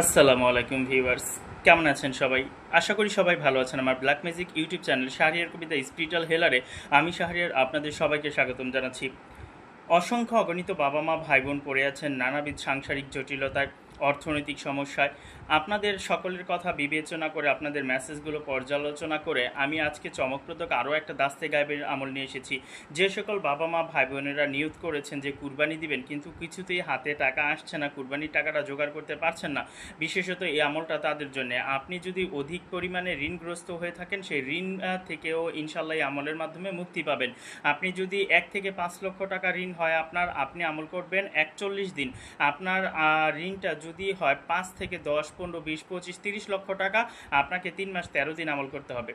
আসসালামু আলাইকুম ভিউয়ার্স। কেমন আছেন সবাই? আশা করি সবাই ভালো আছেন। আমার black magic YouTube channel Shahriar Kabita spiritual হেলারে আমি শাহরিয়ার আপনাদের সবাইকে স্বাগতম জানাচ্ছি। অসংখ্য অগণিত বাবা মা ভাই বোন পড়ে আছেন নানাবিধ সাংসারিক জটিলতায়। অর্থনৈতিক সমস্যায়। আপনাদের সকলের কথা বিবেচনা করে, আপনাদের মেসেজগুলো পর্যালোচনা করে আমি আজকে চমকপ্রদক আরও একটা দাস্তে গায়েবের আমল নিয়ে এসেছি। যে সকল বাবা মা ভাই বোনেরা নিয়োগ করেছেন যে কুরবানি দিবেন, কিন্তু কিছুতেই হাতে টাকা আসছে না, কুরবানির টাকাটা জোগাড় করতে পারছেন না। বিশেষত এই আমলটা তাদের জন্য। আপনি যদি অধিক পরিমাণে ঋণগ্রস্ত হয়ে থাকেন, সেই ঋণ থেকেও ইনশাল্লাহ এই আমলের মাধ্যমে মুক্তি পাবেন। আপনি যদি এক থেকে পাঁচ লক্ষ টাকা ঋণ হয় আপনার, আপনি আমল করবেন একচল্লিশ দিন। আপনার ঋণটা যদি হয় পাঁচ থেকে দশ, পনেরো, বিশ, পঁচিশ, তিরিশ লক্ষ টাকা, আপনাকে তিন মাস তেরো দিন আমল করতে হবে।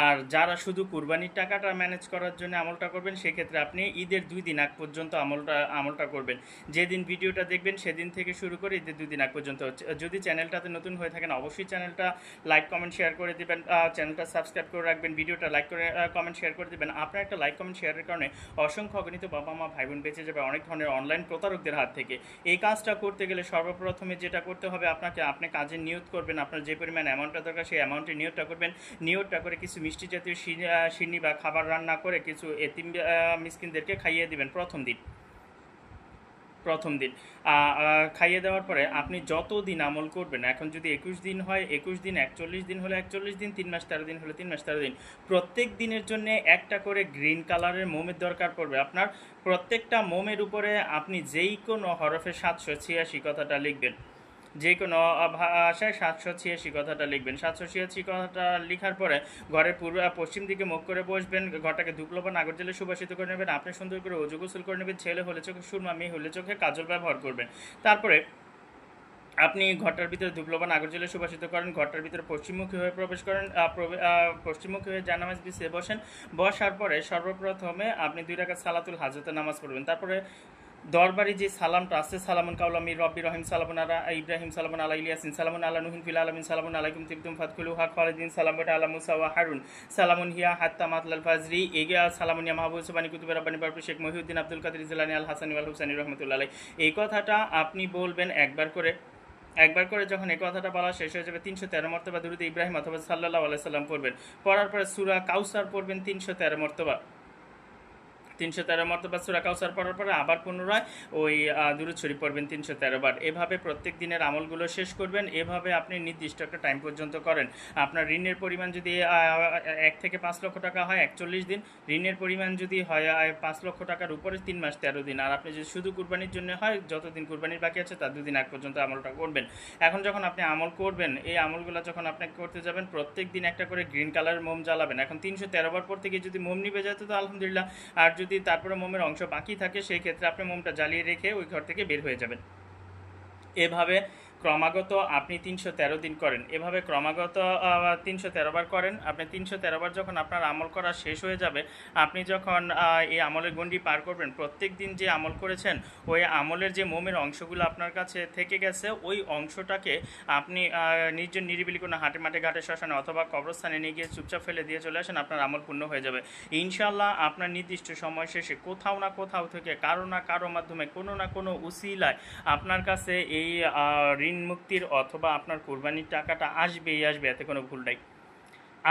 আর যারা শুধু কুরবানির টাকাটা ম্যানেজ করার জন্য আমলটা করবেন, সেক্ষেত্রে আপনি ঈদের দুই দিন আগ পর্যন্ত আমলটা আমলটা করবেন। যেদিন ভিডিওটা দেখবেন, সেদিন থেকে শুরু করে ঈদের দুই দিন আগ পর্যন্ত যদি চ্যানেলটাতে নতুন হয়ে থাকেন, অবশ্যই চ্যানেলটা লাইক কমেন্ট শেয়ার করে দিবেন। চ্যানেলটা সাবস্ক্রাইব করে রাখবেন, ভিডিওটা লাইক করে কমেন্ট শেয়ার করে দিবেন। আপনার একটা লাইক কমেন্ট শেয়ারের কারণে অসংখ্য অগণিত বাবা মা ভাই বোন বেঁচে যাবে অনেক ধরনের অনলাইন প্রতারকদের হাত থেকে। এই কাজটা করতে গেলে সর্বপ্রথমে যেটা করতে হবে, আপনাকে, আপনি কাজে নিয়োগ করবেন। আপনার যে পরিমাণ অ্যামাউন্টটা দরকার, সেই অ্যামাউন্টে নিয়োগটা করবেন। নিয়োগটা করে কিছু মিষ্টি জাতীয় সিনি- বা খাবার রান্না করে কিছু এতিম মিসকিনদেরকে খাইয়ে দিবেন প্রথম দিন। প্রথম দিন। খাইয়ে দেওয়ার পরে আপনি যত দিন আমল করবেন, এখন যদি একুশ দিন হয়, একুশ দিন, একচল্লিশ দিন হলে একচল্লিশ দিন, তিন মাস তেরো দিন হলে তিন মাস তেরো দিন। প্রত্যেক দিনের জন্য একটা করে গ্রিন কালারের মোমের দরকার পড়বে। আপনার প্রত্যেকটা মোমের উপরে আপনি যেই কোনো হরফে সাতশো ছিয়াশি কথাটা লিখবেন। যে কোনো ভাষায় সাতশো ছিয়াশি কথাটা লিখবেন। সাতশো ছিয়াশি কথাটা লেখার পরে ঘরের পূর্ব পশ্চিম দিকে মুখ করে বসবেন, ঘরটাকে ধুকলো বা নাগর জলে সুবাসিত করে নেবেন, আপনি সুন্দর করে অজু গোসল করে নেবেন, ছেলে হলে চোখে সুরমা, মেয়ে হলে চোখে কাজল ব্যবহার করবেন। তারপরে আপনি ঘরটার ভিতরে ধুপলবান আগর জলে সুবাসিত করেন, ঘরটার ভিতরে পশ্চিমমুখী হয়ে প্রবেশ করেন পশ্চিমমুখী হয়ে জানামাজ বিছিয়ে বসেন। বসার পরে সর্বপ্রথমে আপনি দুই টাকা সালাতুল হাজতে নামাজ পড়বেন। তারপরে দরবারি যে সালামটা আছে, সালামুন কাউলামি রব্বি রহিম, সালামুন আলা ইব্রাহিম, সালামুন আলা ইলিয়াসিন, সালামুন আলা নুহিন ফিল আলামিন, সালামুন আলাইকুম তিবতুম ফাতকুলু হা খালিদিন সালামুন আলা মুসা ওয়া হারুন, সালামুন হিয়া হাত্তা মাতলাল ফাজরি এগিয়া সালামুন ইয়া মাহবুব সুবানি কুতুবের রাব্বানি বারপি শেখ মহিউদ্দিন আব্দুল কাদের জিলানি আল হাসানি ওয়াল হুসানি রহমতুল্লাহ এই কথাটা আপনি বলবেন একবার করে একবার করে যখন এই কথাটা বলা শেষ হয়ে যাবে, তিনশো তেরো মর্তবা দুরুদ ইব্রাহিম অথবা সাল্লাহ আলাইসাল্লাম পড়বেন। পড়ার পরে সুরা কাউসার পড়বেন তিনশো তেরো মর্তবা। তিনশো তেরো মর্তবা সুরা কাউসার পড়ার পরে আবার পুনরায় ওই দুরুদ শরীফ পড়বেন তিনশো তেরো বার। এভাবে প্রত্যেক দিনের আমলগুলো শেষ করবেন। এভাবে আপনি নির্দিষ্ট একটা টাইম পর্যন্ত করেন। আপনার ঋণের পরিমাণ যদি এক থেকে পাঁচ লক্ষ টাকা হয়, একচল্লিশ দিন। ঋণের পরিমাণ যদি হয় পাঁচ লক্ষ টাকার উপরে তিন মাস তেরো দিন। আর আপনি যদি শুধু কুরবানির জন্য হয়, যতদিন কুরবানির বাকি আছে তার দুদিন আগ পর্যন্ত আমলটা করবেন। এখন যখন আপনি আমল করবেন, এই আমলগুলো যখন আপনি করতে যাবেন, প্রত্যেক দিন একটা করে গ্রিন কালারের মোম জ্বালাবেন। এখন তিনশো তেরো বার পর থেকে যদি মোম নিবে যেত তো আলহামদুলিল্লাহ। আর যদি তারপরে মোমের অংশ বাকি থাকে, সেই ক্ষেত্রে আপনি মোমটা জ্বালিয়ে রেখে ওই ঘর থেকে বের হয়ে যাবেন। এভাবে ক্রমাগত আপনি তিনশো তেরো দিন করেন। এভাবে ক্রমাগত তিনশো তেরো বার করেন। আপনি তিনশো তেরো বার যখন আপনার আমল করা শেষ হয়ে যাবে আপনি যখন এই আমলের গণ্ডি পার করবেন প্রত্যেক দিন যে আমল করেছেন ওই আমলের যে মোমের অংশগুলো আপনার কাছে থেকে গেছে ওই অংশটাকে আপনি নিজের নিরিবিলি কোনো হাটে মাঠে ঘাটে শ্মশানে অথবা কবরস্থানে নিয়ে গিয়ে চুপচাপ ফেলে দিয়ে চলে আসেন আপনার আমল পূর্ণ হয়ে যাবে। ইনশাল্লাহ আপনার নির্দিষ্ট সময় শেষে কোথাও না কোথাও থেকে কারও না কারও মাধ্যমে কোনো না কোনো উসিলায় আপনার কাছে এই আহ, ঋণ মুক্তির অথবা আপনার কোরবানির টাকাটা আসবেই আসবে, এতে কোনো ভুল নাই।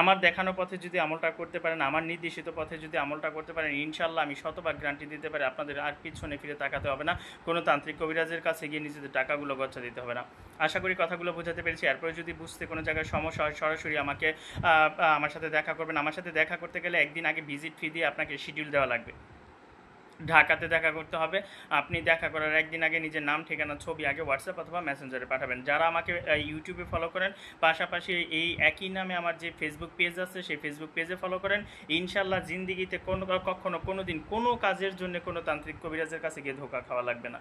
আমার দেখানো পথে যদি আমলটা করতে পারেন, আমার নির্দেশিত পথে যদি আমলটা করতে পারেন ইনশাল্লাহ আমি শতভাগ গ্যারান্টি দিতে পারি, আপনাদের আর পিছনে ফিরে তাকাতে হবে না। কোনো তান্ত্রিক কবিরাজের কাছে গিয়ে নিজেদের টাকাগুলো গচ্ছা দিতে হবে না। আশা করি কথাগুলো বোঝাতে পেরেছি। এরপরে যদি বুঝতে কোনো জায়গায় সমস্যা হয়, সরাসরি আমাকে আমার সাথে দেখা করবেন। আমার সাথে দেখা করতে গেলে একদিন আগে ভিজিট ফি দিয়ে আপনাকে শিডিউল দেওয়া লাগবে। ঢাকাতে দেখা করতে হবে। আপনি দেখা করার একদিন আগে নিজের নাম, ঠিকানা, ছবি আগে হোয়াটসঅ্যাপ অথবা মেসেঞ্জারে পাঠাবেন। যারা আমাকে ইউটিউবে ফলো করেন, পাশাপাশি এই একই নামে আমার যে ফেসবুক পেজ আছে, সেই ফেসবুক পেজে ফলো করেন। ইনশাল্লাহ জিন্দিগিতে কোনো, কখনো কোনো দিন কোনো কাজের জন্য কোনো তান্ত্রিক কবিরাজের কাছে গিয়ে ধোকা খাওয়া লাগবে না।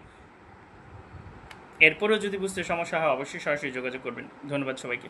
এরপরেও যদি বুঝতে সমস্যা হয়, অবশ্যই সরাসরি যোগাযোগ করবেন। ধন্যবাদ সবাইকে।